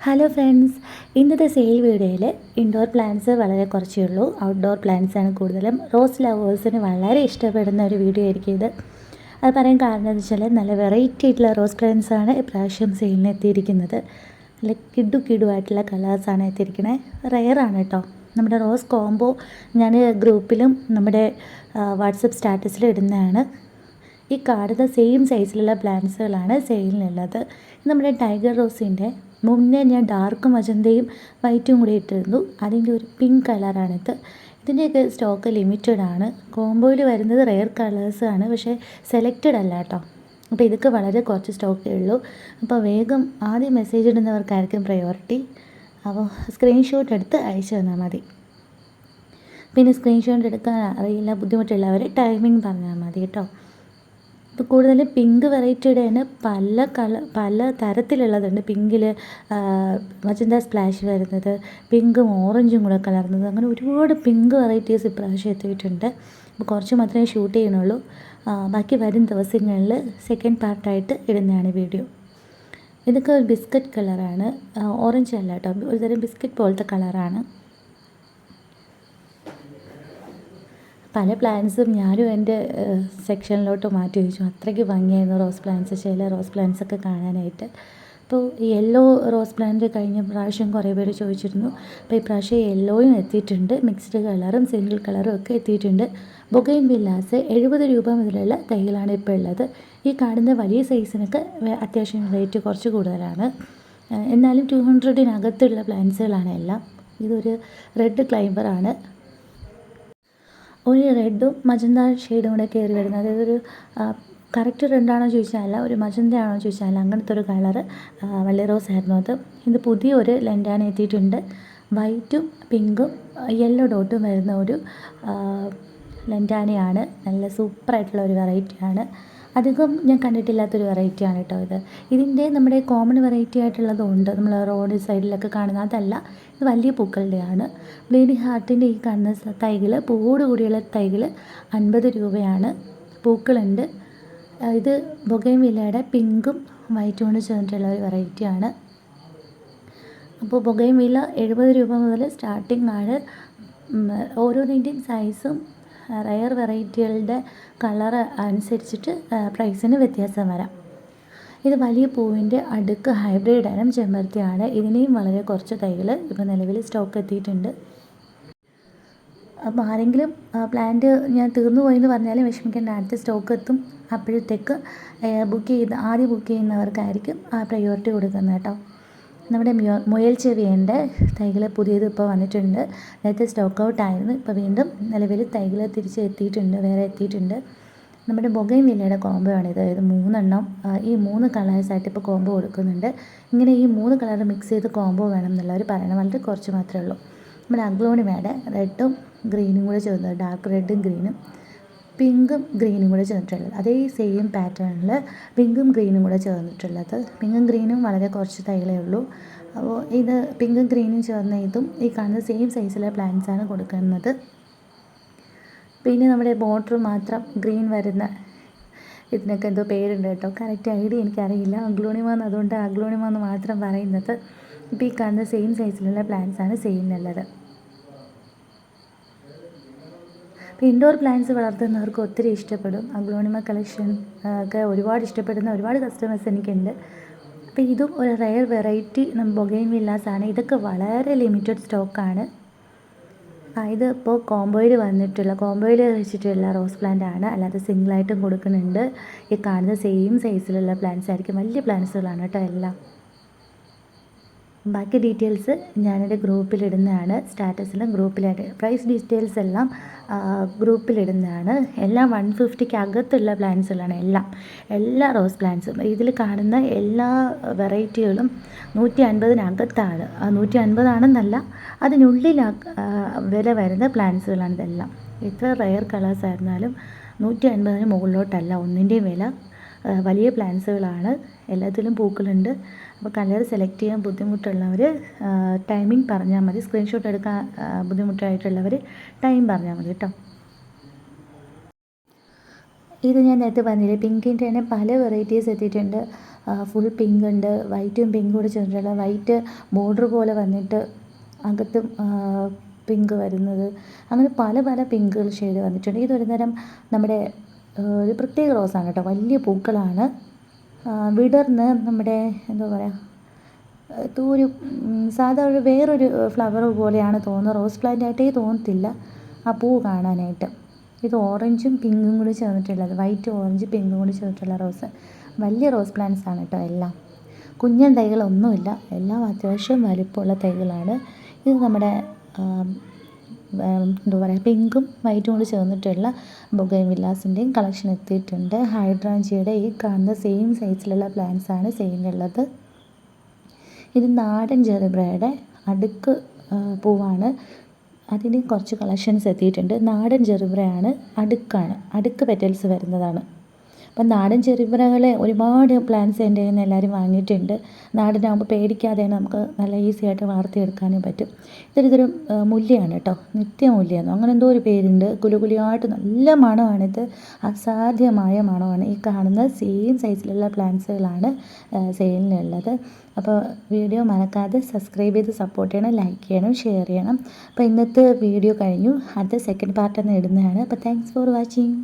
Hello friends ഇന്നത്തെ sale വീഡിയോയിൽ indoor plants വളരെ കുറച്ചേ ഉള്ളൂ. ഔട്ട്ഡോർ പ്ലാന്റ്സ് ആണ് കൂടുതലും. റോസ് ലവേഴ്സിന് വളരെ ഇഷ്ടപ്പെടുന്ന ഒരു വീഡിയോ ആയിരിക്കും ഇത്. അത് പറയാൻ കാരണം എന്ന് വെച്ചാൽ നല്ല വെറൈറ്റി ആയിട്ടുള്ള റോസ് പ്ലാന്റ്സ് ആണ് ഇപ്രാവശ്യം സെയിലിന് എത്തിയിരിക്കുന്നത്. നല്ല കിഡു കിഡു ആയിട്ടുള്ള കളേഴ്സാണ് എത്തിയിരിക്കുന്നത് റെയറാണ് കേട്ടോ നമ്മുടെ റോസ് കോംബോ ഞാൻ ഗ്രൂപ്പിലും നമ്മുടെ വാട്സപ്പ് സ്റ്റാറ്റസിലും ഇടുന്നതാണ്. ഈ കാണുന്ന സെയിം സൈസിലുള്ള പ്ലാന്റ്സുകളാണ് സെയിലിനുള്ളത് നമ്മുടെ ടൈഗർ റോസിന്റെ മുന്നേ ഞാൻ ഡാർക്ക് മജന്തയും വൈറ്റും കൂടി ഇട്ടിരുന്നു. അതിന്റെ ഒരു പിങ്ക് കളറാണിത് ഇതിന്റെയൊക്കെ സ്റ്റോക്ക് ലിമിറ്റഡ് ആണ്. കോംബോയിൽ വരുന്നത് റെയർ കളേഴ്സ് ആണ്. പക്ഷേ സെലക്റ്റഡ് അല്ല കേട്ടോ അപ്പോൾ ഇതൊക്കെ വളരെ കുറച്ച് സ്റ്റോക്കേ ഉള്ളൂ. അപ്പോൾ വേഗം ആദ്യം മെസ്സേജ് ഇടുന്നവർക്കായിരിക്കും പ്രയോറിറ്റി അപ്പോൾ സ്ക്രീൻഷോട്ട് എടുത്ത് അയച്ചു തന്നാൽ മതി. പിന്നെ സ്ക്രീൻഷോട്ട് എടുക്കാൻ അറിയില്ല ബുദ്ധിമുട്ടുള്ളവർ ടൈമിംഗ് പറഞ്ഞാൽ മതി കേട്ടോ ഇപ്പോൾ കൂടുതലും പിങ്ക് വെറൈറ്റിയുടെ തന്നെ പല കളർ പല തരത്തിലുള്ളതുണ്ട്. പിങ്കിൽ മജന്ത സ്പ്ലാഷ് വരുന്നത് പിങ്കും ഓറഞ്ചും കൂടെ കലർന്നത് അങ്ങനെ ഒരുപാട് പിങ്ക് വെറൈറ്റീസ് ഇപ്രാവശ്യം എത്തിയിട്ടുണ്ട്. അപ്പോൾ കുറച്ച് മാത്രമേ ഷൂട്ട് ചെയ്യണുള്ളൂ ബാക്കി വരും ദിവസങ്ങളിൽ സെക്കൻഡ് പാർട്ടായിട്ട് ഇടുന്നതാണ് വീഡിയോ ഇതൊക്കെ ഒരു ബിസ്ക്കറ്റ് കളറാണ്. ഓറഞ്ച് അല്ല കേട്ടോ. ഒരുതരം ബിസ്ക്കറ്റ് പോലത്തെ കളറാണ്. പല പ്ലാന്റ്സും ഞാനും എന്റെ സെക്ഷനിലോട്ട് മാറ്റി വെച്ചു. അത്രയ്ക്ക് ഭംഗിയായിരുന്നു റോസ് പ്ലാന്റ്സ് ചില റോസ് പ്ലാന്റ്സ് ഒക്കെ കാണാനായിട്ട്. അപ്പോൾ യെല്ലോ റോസ് പ്ലാന്റ് കഴിഞ്ഞ പ്രാവശ്യം കുറേ പേര് ചോദിച്ചിരുന്നു. അപ്പോൾ ഈ പ്രാവശ്യം യെല്ലോയും എത്തിയിട്ടുണ്ട്. മിക്സ്ഡ് കളറും സിംഗിൾ കളറും ഒക്കെ എത്തിയിട്ടുണ്ട്. ബൊഗൈൻ വില്ലാസ് എഴുപത് രൂപ മുതലുള്ള തൈകളാണ് ഇപ്പോൾ ഉള്ളത്. ഈ കാണുന്ന വലിയ സൈസിനൊക്കെ അത്യാവശ്യം റേറ്റ് കുറച്ച് കൂടുതലാണ്. എന്നാലും ടു ഹൺഡ്രഡിനകത്തുള്ള പ്ലാന്റ്സുകളാണ് എല്ലാം. ഇതൊരു റെഡ് ക്ലൈംബറാണ് ഒരു റെഡും മജന്ത ഷെയ്ഡും കൂടെ കയറി വരുന്നത്. അതായത് ഒരു കറക്റ്റ് റെഡാണോ ചോദിച്ചാൽ ഒരു മജന്തയാണോ ചോദിച്ചാൽ അങ്ങനത്തെ ഒരു കളർ വള്ളി റോസ് ആയിരുന്നു അത്. ഇത് പുതിയൊരു ലെൻഡാണ് എത്തിയിട്ടുണ്ട്. വൈറ്റും പിങ്കും യെല്ലോ ഡോട്ടും വരുന്ന ഒരു ലെൻഡാനയാണ് നല്ല സൂപ്പറായിട്ടുള്ള ഒരു വെറൈറ്റിയാണ് അധികം ഞാൻ കണ്ടിട്ടില്ലാത്തൊരു വെറൈറ്റിയാണ് കേട്ടോ ഇത്. ഇതിന്റെ നമ്മുടെ കോമൺ വെറൈറ്റി ആയിട്ടുള്ളതുണ്ട് നമ്മൾ റോഡ് സൈഡിലൊക്കെ കാണുന്ന അതല്ല ഇത് വലിയ പൂക്കളുടെയാണ്. ബ്ലീഡിങ് ഹാർട്ടിന്റെ ഈ കാണുന്ന തൈകൾ പൂവോട് കൂടിയുള്ള തൈകൾ അൻപത് രൂപയാണ്. പൂക്കളുണ്ട്. ഇത് ബൊഗൈൻ വില്ലയുടെ പിങ്കും വൈറ്റും കൊണ്ട് ചേർന്നിട്ടുള്ള ഒരു വെറൈറ്റിയാണ് അപ്പോൾ ബൊഗൈൻ വില്ല എഴുപത് രൂപ മുതൽ സ്റ്റാർട്ടിംഗ് ആണ്. ഓരോന്നിന്റെയും സൈസും റയർ വെറൈറ്റികളുടെ കളർ അനുസരിച്ചിട്ട് പ്രൈസിന് വ്യത്യാസം വരാം. ഇത് വലിയ പൂവിന്റെ അടുക്ക് ഹൈബ്രിഡ് ഇനം ചെമ്പരത്തിയാണ്. ഇതിനെയും വളരെ കുറച്ച് തൈകൾ ഇപ്പോൾ നിലവിൽ സ്റ്റോക്ക് എത്തിയിട്ടുണ്ട്. അപ്പോൾ ആരെങ്കിലും പ്ലാന്റ് ഞാൻ തീർന്നു പോയെന്ന് പറഞ്ഞാലും വിഷമിക്കേണ്ട. അടുത്ത സ്റ്റോക്ക് എത്തും. അപ്പോഴത്തേക്ക് ബുക്ക് ചെയ്ത് ആദ്യം ബുക്ക് ചെയ്യുന്നവർക്കായിരിക്കും ആ പ്രയോറിറ്റി കൊടുക്കുന്നത് കേട്ടോ. നമ്മുടെ മുയൽ ചെവിയുണ്ട്. തൈകൾ പുതിയത് ഇപ്പോൾ വന്നിട്ടുണ്ട്. നേരത്തെ സ്റ്റോക്ക് ഔട്ട് ആയിരുന്നു. ഇപ്പോൾ വീണ്ടും നിലവിൽ തൈകൾ തിരിച്ച് എത്തിയിട്ടുണ്ട്. വേറെ എത്തിയിട്ടുണ്ട്. നമ്മുടെ ബൊഗൈൻ വില്ലയുടെ കോംബോ ആണിത് അതായത് മൂന്നെണ്ണം ഈ മൂന്ന് കളേഴ്സായിട്ട് ഇപ്പോൾ കോംബോ കൊടുക്കുന്നുണ്ട്. ഇങ്ങനെ ഈ മൂന്ന് കളർ മിക്സ് ചെയ്ത് കോംബോ വേണം എന്നുള്ളവർ പറയണം. വളരെ കുറച്ച് മാത്രമേ ഉള്ളൂ. നമ്മുടെ അഗ്ലോണിമയുടെ റെഡും ഗ്രീനും കൂടെ ചേർന്നത് ഡാർക്ക് റെഡും ഗ്രീനും. പിങ്കും ഗ്രീനും കൂടെ ചേർന്നിട്ടുള്ളത്. അതേ സെയിം പാറ്റേണിൽ പിങ്കും ഗ്രീനും കൂടെ ചേർന്നിട്ടുള്ളത്. പിങ്കും ഗ്രീനും വളരെ കുറച്ച് തൈകളേ ഉള്ളൂ. അപ്പോൾ ഇത് പിങ്കും ഗ്രീനും ചേർന്ന ഇതും ഈ കാണുന്ന സെയിം സൈസിലെ പ്ലാന്റ്സ് ആണ് കൊടുക്കുന്നത്. പിന്നെ നമ്മുടെ ബോർഡർ മാത്രം ഗ്രീൻ വരുന്ന ഇതിനൊക്കെ എന്തോ പേരുണ്ട് കേട്ടോ. കറക്റ്റ് ഐഡിയ എനിക്കറിയില്ല. അഗ്ലോണിമ എന്ന് അതുകൊണ്ട് അഗ്ലോണിമ എന്ന് മാത്രം പറയുന്നത്. ഇപ്പോൾ ഈ കാണുന്ന സെയിം സൈസിലുള്ള പ്ലാന്റ്സാണ് സെയിലിനുള്ളത് അപ്പോൾ ഇൻഡോർ പ്ലാന്റ്സ് വളർത്തുന്നവർക്ക് ഒത്തിരി ഇഷ്ടപ്പെടും. അഗ്ലോണിമ കളക്ഷൻ ഒക്കെ ഒരുപാട് ഇഷ്ടപ്പെടുന്ന ഒരുപാട് കസ്റ്റമേഴ്സ് എനിക്കുണ്ട്. അപ്പോൾ ഇതും ഒരു റയർ വെറൈറ്റി ബൊഗൈൻ വില്ലാസാണ് ഇതൊക്കെ വളരെ ലിമിറ്റഡ് സ്റ്റോക്കാണ് ഇത് ഇപ്പോൾ കോംബോയിൽ വന്നിട്ടുള്ള കോംബോയിൽ വെച്ചിട്ടുള്ള റോസ് പ്ലാന്റ് ആണ്. അല്ലാതെ സിംഗിളായിട്ടും കൊടുക്കുന്നുണ്ട്. ഈ കാണുന്ന സെയിം സൈസിലുള്ള പ്ലാന്റ്സ് ആയിരിക്കും. വലിയ പ്ലാന്റ്സുകളാണ് കേട്ടോ എല്ലാം. ബാക്കി ഡീറ്റെയിൽസ് ഞാനെന്റെ ഗ്രൂപ്പിലിടുന്നതാണ്. സ്റ്റാറ്റസിലും ഗ്രൂപ്പിലായിട്ട് പ്രൈസ് ഡീറ്റെയിൽസ് എല്ലാം ഗ്രൂപ്പിലിടുന്നതാണ്. എല്ലാം വൺ ഫിഫ്റ്റിക്ക് അകത്തുള്ള പ്ലാന്റ്സുകളാണ് എല്ലാം. എല്ലാ റോസ് പ്ലാന്റ്സും ഇതിൽ കാണുന്ന എല്ലാ വെറൈറ്റികളും നൂറ്റി അൻപതിനകത്താണ് നൂറ്റി അൻപതാണെന്നല്ല അതിനുള്ളിൽ വില വരുന്ന പ്ലാന്റ്സുകളാണ് ഇതെല്ലാം. എത്ര റയർ കളേഴ്സ് ആയിരുന്നാലും നൂറ്റി അൻപതിന് മുകളിലോട്ടല്ല ഒന്നിന്റെയും വില. വലിയ പ്ലാന്റ്സുകളാണ് എല്ലാത്തിലും പൂക്കളുണ്ട്. അപ്പോൾ കളർ സെലക്ട് ചെയ്യാൻ ബുദ്ധിമുട്ടുള്ളവർ ടൈമിംഗ് പറഞ്ഞാൽ മതി. സ്ക്രീൻഷോട്ട് എടുക്കാൻ ബുദ്ധിമുട്ടായിട്ടുള്ളവർ ടൈം പറഞ്ഞാൽ മതി കേട്ടോ. ഇത് ഞാൻ നേരത്തെ പറഞ്ഞില്ലേ പിങ്കിന്റെ തന്നെ പല വെറൈറ്റീസ് എത്തിയിട്ടുണ്ട്. ഫുൾ പിങ്ക് ഉണ്ട് വൈറ്റും പിങ്കും കൂടെ ചേർന്നിട്ടുള്ള വൈറ്റ് ബോർഡർ പോലെ വന്നിട്ട് അകത്തും പിങ്ക് വരുന്നത്. അങ്ങനെ പല പല പിങ്കുകൾ ഷെയ്ഡ് വന്നിട്ടുണ്ട്. ഇതൊരു തരം നമ്മുടെ ഒരു പ്രത്യേക റോസാണ് കേട്ടോ. വലിയ പൂക്കളാണ്. വിടർന്ന് നമ്മുടെ എന്താ പറയുക ഒരു സാധാ ഒരു വേറൊരു ഫ്ലവർ പോലെയാണ് തോന്നുന്നത്. റോസ് പ്ലാന്റ് ആയിട്ടേ തോന്നത്തില്ല. ആ പൂ കാണാനായിട്ട്. ഇത് ഓറഞ്ചും പിങ്കും കൂടി ചേർന്നിട്ടുള്ളത്. വൈറ്റ് ഓറഞ്ച് പിങ്കും കൂടി ചേർന്നിട്ടുള്ള റോസ് വലിയ റോസ് പ്ലാന്റ്സ് ആണ് കേട്ടോ എല്ലാം. കുഞ്ഞൻ തൈകളൊന്നുമില്ല. എല്ലാം അത്യാവശ്യം വലിപ്പമുള്ള തൈകളാണ്. ഇത് നമ്മുടെ എന്താ പറയുക പിങ്കും വൈറ്റും കൂടി ചേർന്നിട്ടുള്ള ബൊഗൈൻ വില്ലാസിന്റെയും കളക്ഷൻ എത്തിയിട്ടുണ്ട്. ഹൈഡ്രാഞ്ചിയുടെ ഈ കാണുന്ന സെയിം സൈസിലുള്ള പ്ലാന്റ്സ് ആണ് സെയിലുള്ളത് ഇത് നാടൻ ജെറിബ്രയുടെ അടുക്ക് പൂവാണ്. അതിന് കുറച്ച് കളക്ഷൻസ് എത്തിയിട്ടുണ്ട്. നാടൻ ജെറിബ്രയാണ് അടുക്കാണ്. അടുക്ക് പെറ്റൽസ് വരുന്നതാണ്. അപ്പം നാടൻ ചെറുപറകൾ ഒരുപാട് പ്ലാന്റ്സ് എന്റെ കയ്യിൽ നിന്ന് എല്ലാവരും വാങ്ങിയിട്ടുണ്ട്. നാടനാകുമ്പോൾ പേടിക്കാതെ നമുക്ക് നല്ല ഈസി ആയിട്ട് വളർത്തിയെടുക്കാനും പറ്റും. ഇതൊരു ഇതൊരു മുല്ലയാണ് കേട്ടോ നിത്യമുല്ലയെന്നോ അങ്ങനെ എന്തോ ഒരു പേരുണ്ട്. കുലുകുലിയായിട്ട് നല്ല മണമാണിത്. അസാധ്യമായ മണമാണ്. ഈ കാണുന്ന സെയിം സൈസിലുള്ള പ്ലാന്റ്സുകളാണ് സെയിലിനുള്ളത് അപ്പോൾ വീഡിയോ മറക്കാതെ സബ്സ്ക്രൈബ് ചെയ്ത് സപ്പോർട്ട് ചെയ്യണം ലൈക്ക് ചെയ്യണം ഷെയർ ചെയ്യണം. അപ്പോൾ ഇന്നത്തെ വീഡിയോ കഴിഞ്ഞു. അടുത്ത സെക്കൻഡ് പാർട്ട് ഇടുന്നതാണ്. അപ്പോൾ താങ്ക്സ് ഫോർ വാച്ചിങ്